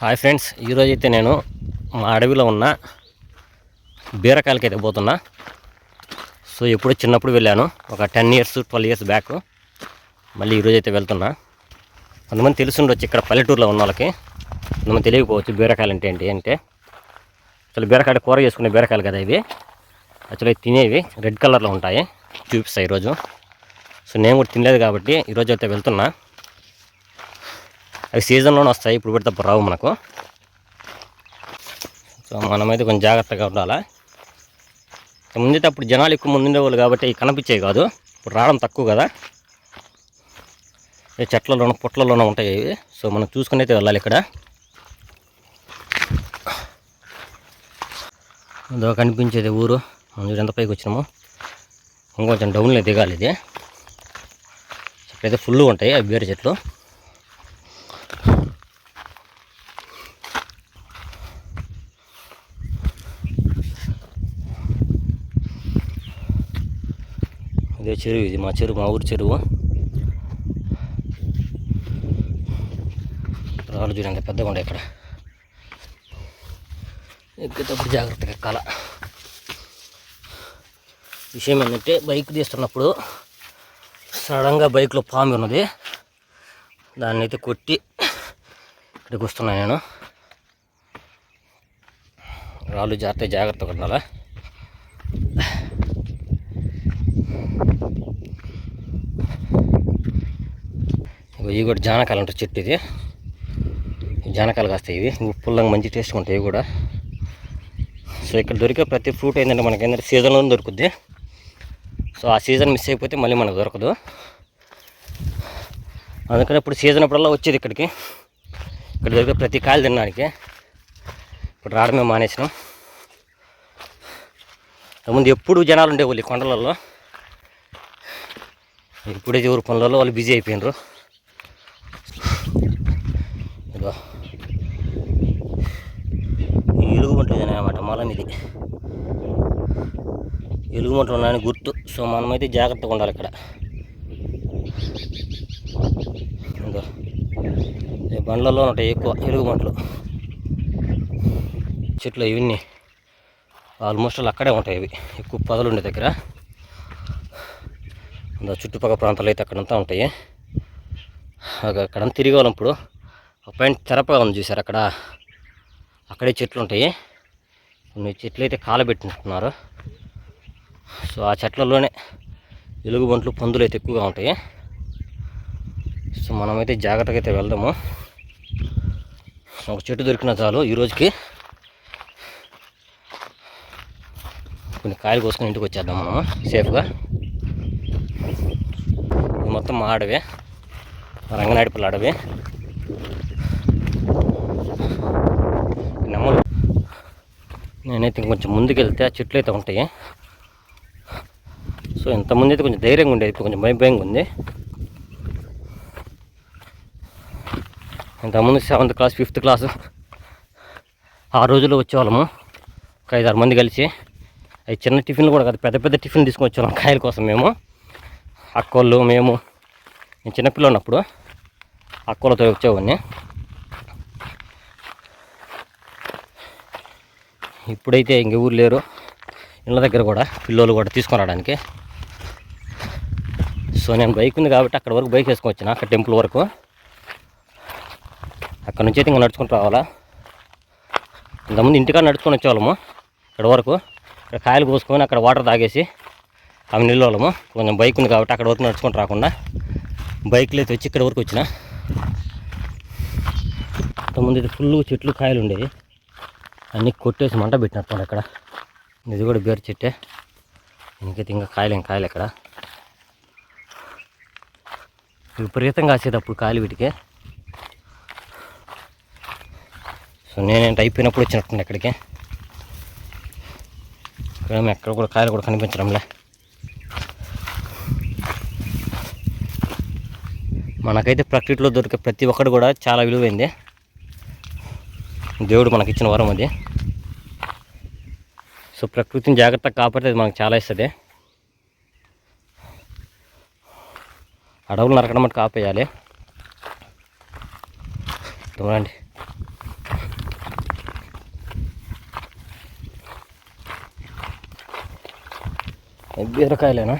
Hi friends ఈరోజు అయితే నేను మా అడవిలో ఉన్న బీరకాయలకి అయితే పోతున్నా. సో ఎప్పుడు చిన్నప్పుడు వెళ్ళాను. ఒక ten years twelve years back. మళ్ళీ ఈరోజు అయితే వెళ్తున్నా. కొంతమంది తెలిసి ఉండొచ్చు ఇక్కడ పల్లెటూరులో ఉన్న వాళ్ళకి. కొంతమంది తెలియకపోవచ్చు బీరకాయలు అంటే ఏంటి అంటే. అసలు బీరకాయ కూర చేసుకునే బీరకాయలు కదా ఇవి. యాక్చువల్లీ తినేవి రెడ్ కలర్లో ఉంటాయి. చూపిస్తాయి ఈరోజు. సో నేను కూడా తినలేదు కాబట్టి ఈరోజు అయితే వెళ్తున్నా. అవి సీజన్లోనే వస్తాయి. ఇప్పుడు పెడితే అప్పుడు రావు మనకు. సో మనమైతే కొంచెం జాగ్రత్తగా ఉండాలా? ముందైతే అప్పుడు జనాలు ఎక్కువ మంది ఉండేవాళ్ళు కాబట్టి కనిపించేవి కాదు. ఇప్పుడు రావడం తక్కువ కదా. ఈ చెట్లలోనూ పుట్లలోనూ ఉంటాయి ఇవి. సో మనం చూసుకుని అయితే వెళ్ళాలి ఇక్కడ. ఇదో కనిపించేది ఊరు. మనం ఎంత పైకి వచ్చినాము. ఇంకొంచెం డౌన్లో దిగాలి ఇది. చెట్లయితే ఫుల్ ఉంటాయి. అవి బీర చెట్లు. ఇదే చెరువు ఇది మా చెరువు మా ఊరి చెరువు. రాళ్ళు చూడండి పెద్దగా ఉండే ఇక్కడ. ఎక్కేటప్పుడు జాగ్రత్తగా ఎక్కాల. విషయం ఏంటంటే బైక్ తీస్తున్నప్పుడు సడన్గా బైక్లో పాము ఉన్నది. దాన్ని అయితే కొట్టి ఇక్కడికి వస్తున్నాను నేను. రాళ్ళు జాగ్రత్త జాగ్రత్తగా ఉండాలా? ఇవి కూడా జానకాయలు అంటారు చెట్టు ఇది. జానకాలు జానకాయలు కాస్తాయి ఇవి. ఇవి పుల్లంగా మంచి టేస్ట్ ఉంటాయి ఇవి కూడా. సో ఇక్కడ దొరికే ప్రతి ఫ్రూట్ ఏంటంటే మనకి ఏంటంటే సీజన్లో దొరుకుద్ది. సో ఆ సీజన్ మిస్ అయిపోతే మళ్ళీ మనకు దొరకదు. అందుకని ఇప్పుడు సీజన్ అప్పుడల్లా వచ్చేది ఇక్కడికి. ఇక్కడ దొరికే ప్రతి కాయలు తినడానికి. ఇప్పుడు రావడమే మానేసినాం. ముందు ఎప్పుడు జనాలు ఉండేవాళ్ళు ఈ కొండలలో ఇప్పుడే ఎవరు పనులలో వాళ్ళు బిజీ అయిపోయినారు. ఇదిగో. ఈ అనమాట మలం ఇది. ఎలుగుబంట్లు ఉన్నాయని గుర్తు. సో మనమైతే జాగ్రత్తగా ఉండాలి ఇక్కడ. ఇదో బండ్లలో ఉంటాయి ఎక్కువ ఎలుగుబంట్లు. చెట్లు ఇవన్నీ ఆల్మోస్ట్ అలా అక్కడే ఉంటాయి ఇవి ఎక్కువ పొదలు ఉండే దగ్గర. చుట్టుపక్కల ప్రాంతాలు అయితే అక్కడంతా ఉంటాయి. అక్కడ అక్కడంతా తిరిగి వాళ్ళం ఇప్పుడు. ఒక తెరపగా ఉంది చూసారు అక్కడ. అక్కడే చెట్లు ఉంటాయి. కొన్ని చెట్లు అయితే కాలబెట్టినట్టున్నారు సో ఆ చెట్లలోనే ఎలుగుబంట్లు పందులు అయితే ఎక్కువగా ఉంటాయి. సో మనమైతే జాగ్రత్తగా అయితే వెళ్దాము. ఒక చెట్టు దొరికిన చాలు ఈరోజుకి కొన్ని కాయలు కోసుకొని ఇంటికి వచ్చేద్దాం మనము సేఫ్గా. మొత్తం మా అడవి రంగనాడిపల్లి అడవి నెమ్మలు నేనైతే కొంచెం ముందుకెళ్తే ఆ చెట్లు అయితే ఉంటాయి. సో ఇంతమంది అయితే కొంచెం ధైర్యంగా ఉండేది ఇప్పుడు కొంచెం భయం భయంగా ఉంది. ఇంతకుముందు సెవెంత్ క్లాస్ ఫిఫ్త్ క్లాస్ ఆ రోజుల్లో వచ్చేవాళ్ళము. ఒక ఐదారు మంది కలిసి. అవి చిన్న టిఫిన్లు కూడా కాదు పెద్ద పెద్ద టిఫిన్ తీసుకొని వచ్చేవాళ్ళం కాయల కోసం మేము. అక్కోళ్ళు మేము. నేను చిన్నపిల్ల ఉన్నప్పుడు అక్కోళ్ళతో వచ్చేవాడిని. ఇప్పుడైతే ఇంక ఊరు లేరు. ఇళ్ళ దగ్గర కూడా పిల్లలు కూడా తీసుకొని రావడానికి. సో నేను బైక్ ఉంది కాబట్టి అక్కడ వరకు బైక్ వేసుకొని వచ్చిన అక్కడ టెంపుల్ వరకు. అక్కడ నుంచి అయితే ఇంకా నడుచుకుంటూ రావాలా. ఇంతకుముందు ఇంటికాడ నడుచుకొని వచ్చేవాళ్ళము ఇక్కడ వరకు. ఇక్కడ కాయలు కోసుకొని అక్కడ వాటర్ తాగేసి అవి నిల్వలము కొంచెం బైక్ ఉంది కాబట్టి అక్కడ వరకు నడుచుకొని రాకుండా బైక్లో అయితే వచ్చి ఇక్కడ వరకు వచ్చిన. ఇంతకుముందు అయితే ఫుల్ చెట్లు కాయలు ఉండేవి. అన్నీ కొట్టేసి మంట పెట్టినట్టు అక్కడ. ఇది కూడా బేరు చెట్టే. ఇంకైతే ఇంకా కాయలు కాయలు ఇక్కడ విపరీతంగా కాసేటప్పుడు కాయలు వీటికి. సో నేనేంటి అయిపోయినప్పుడు వచ్చినట్టుంది ఇక్కడికి. ఇక్కడ ఎక్కడ కూడా కాయలు కూడా కనిపించడంలే. మనకైతే ప్రకృతిలో దొరికే ప్రతి ఒక్కటి కూడా చాలా విలువైంది. దేవుడు మనకి ఇచ్చిన వరం అది. సో ప్రకృతిని జాగ్రత్తగా కాపాడితే అది మనకు చాలా ఇస్తుంది. అడవులు నరకడం మటు కాపేయాలి చూడండి బీరకాయలేనా.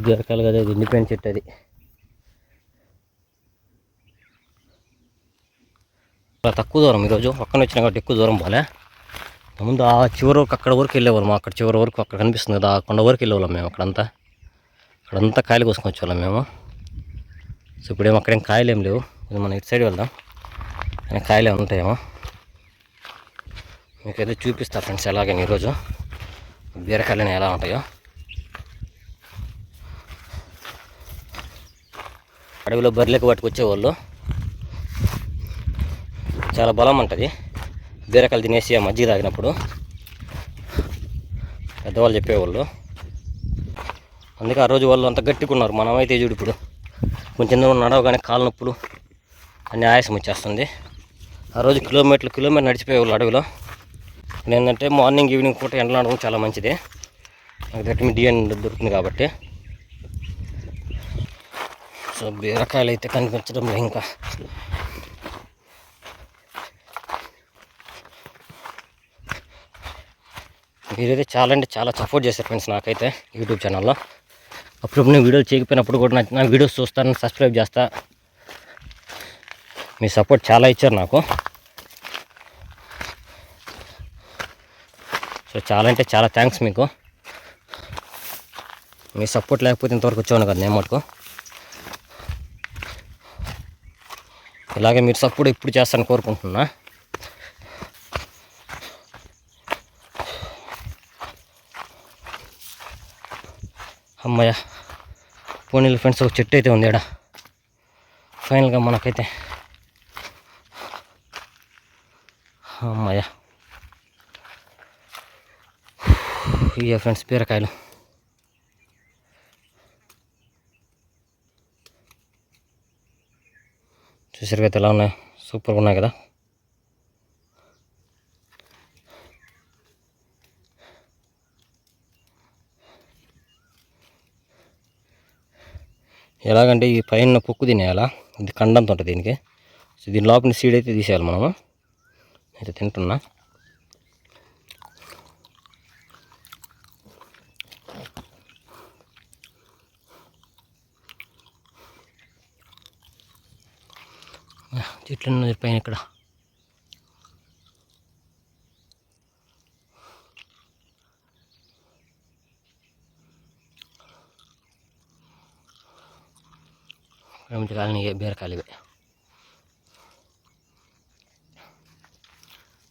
ఇది బీరకాయలు కదా ఇది ఎండిపోయిన చెట్టు అది. చాలా తక్కువ దూరం ఈరోజు పక్కన వచ్చిన కాబట్టి ఎక్కువ దూరం పోలే. ముందు ఆ చివరి వరకు అక్కడ వరకు వెళ్ళేవాళ్ళం అక్కడ చివరి వరకు అక్కడ కనిపిస్తుంది కదా ఆ కొండ వరకు వెళ్ళేవాళ్ళం మేము అక్కడంతా. అక్కడంతా కాయలు కోసుకొని వచ్చేవాళ్ళం మేము. సో ఇప్పుడేమో అక్కడేం కాయలు ఏం లేవు. మనం ఇటు సైడ్ వెళ్దాం. కానీ కాయలు ఏమి ఉంటాయేమో. మీకైతే చూపిస్తా ఫ్రెండ్స్ ఎలాగని ఈరోజు. బీరకాయలు ఎలా ఉంటాయో. అడవిలో బర్రెలకు పట్టుకొచ్చేవాళ్ళు. చాలా బలం ఉంటుంది. బీరకాయలు తినేసి ఆ మజ్జిగ తాగినప్పుడు పెద్దవాళ్ళు చెప్పేవాళ్ళు. అందుకే ఆ రోజు వాళ్ళు అంత గట్టిగా ఉన్నారు మనమైతే చూడు ఇప్పుడు కొంచెం దూరం నడవగానే కాళ్ళ నొప్పులు అన్ని ఆయాసం వచ్చేస్తుంది. ఆ రోజు కిలోమీటర్లు కిలోమీటర్ నడిచిపోయేవాళ్ళు అడవిలో. ఏంటంటే మార్నింగ్ ఈవినింగ్ పూట ఎండలో నడవడం చాలా మంచిది. నాకు విటమిన్ డి అని దొరుకుతుంది కాబట్టి. సో బీరకాయలు అయితే కనిపించడం లేదు ఇంకా. మీరైతే చాలా అంటే చాలా సపోర్ట్ చేశారు ఫ్రెండ్స్ నాకైతే యూట్యూబ్ ఛానల్లో. అప్పుడప్పుడు నేను వీడియోలు చేయకపోయినప్పుడు కూడా నా- వీడియోస్ చూస్తాను సబ్స్క్రైబ్ చేస్తా. మీ సపోర్ట్ చాలా ఇచ్చారు నాకు. సో చాలా అంటే చాలా థ్యాంక్స్ మీకు. మీ సపోర్ట్ లేకపోతే ఇంతవరకు వచ్చాను కదా నేను మటుకు. ఇలాగే మీరు సపోర్ట్ ఇప్పుడు చేస్తాను కోరుకుంటున్నా. అమ్మయ్య పోనీలు ఫ్రెండ్స్ ఒక చెట్టు అయితే ఉంది ఇక్కడ ఫైనల్గా మనకైతే. అమ్మయ్య. ఇయ్య ఫ్రెండ్స్ బీరకాయలు. చూసారు కదా ఎలా ఉన్నాయి? సూపర్గా ఉన్నాయి కదా? ఎలాగంటే ఈ పైన పొక్కు తినేయాలా? ఇది కండంతో ఉంటుంది దీనికి. సో దీని లోపల సీడ్ అయితే తీసేయాలి మనము. అయితే తింటున్నా ఆ, చెట్లు ఉన్నది పైన ఇక్కడ మంచి బీరకాయలు ఇవి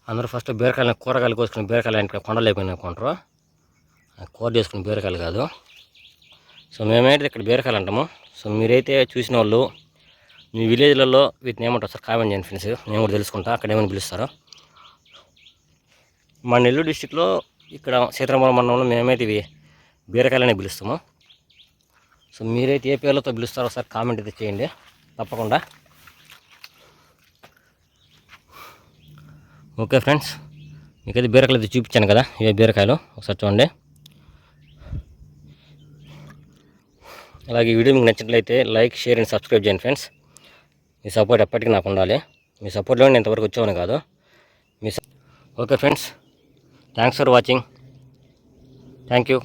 అందరూ ఫస్ట్ బీరకాయలు కూరగాయలు కోసుకుని బీరకాయలు అంటే కొండలు అయిపోయినాయి కొంటారు కూర చేసుకుని బీరకాయలు కాదు. సో మేమైతే ఇక్కడ బీరకాయలు అంటాము? సో మీరైతే చూసిన వాళ్ళు మీ విలేజ్లలో వీటిని ఏమంటారు సార్? కామెంట్ చేయండి ఫ్రెండ్స్ నేను కూడా తెలుసుకుంటా అక్కడ ఏమని పిలుస్తారో. మా నెల్లూరు డిస్టిక్లో ఇక్కడ సీతారామపురం మండలంలో మేమైతే ఇవి బీరకాయలనే పిలుస్తాము. సో మీరైతే ఏ పేర్లతో పిలుస్తారో ఒకసారి కామెంట్ అయితే చేయండి తప్పకుండా. ఓకే ఫ్రెండ్స్ మీకైతే బీరకాయలు అయితే చూపించాను కదా ఇవే బీరకాయలు ఒకసారి చూడండి. అలాగే ఈ వీడియో మీకు నచ్చినట్లయితే లైక్ షేర్ అండ్ సబ్స్క్రైబ్ చేయండి ఫ్రెండ్స్. మీ సపోర్ట్ ఎప్పటికీ నాకు ఉండాలి. మీ సపోర్ట్లో నేను ఇంతవరకు వచ్చేవాను కాదు. మీ okay friends thanks for watching. Thank you.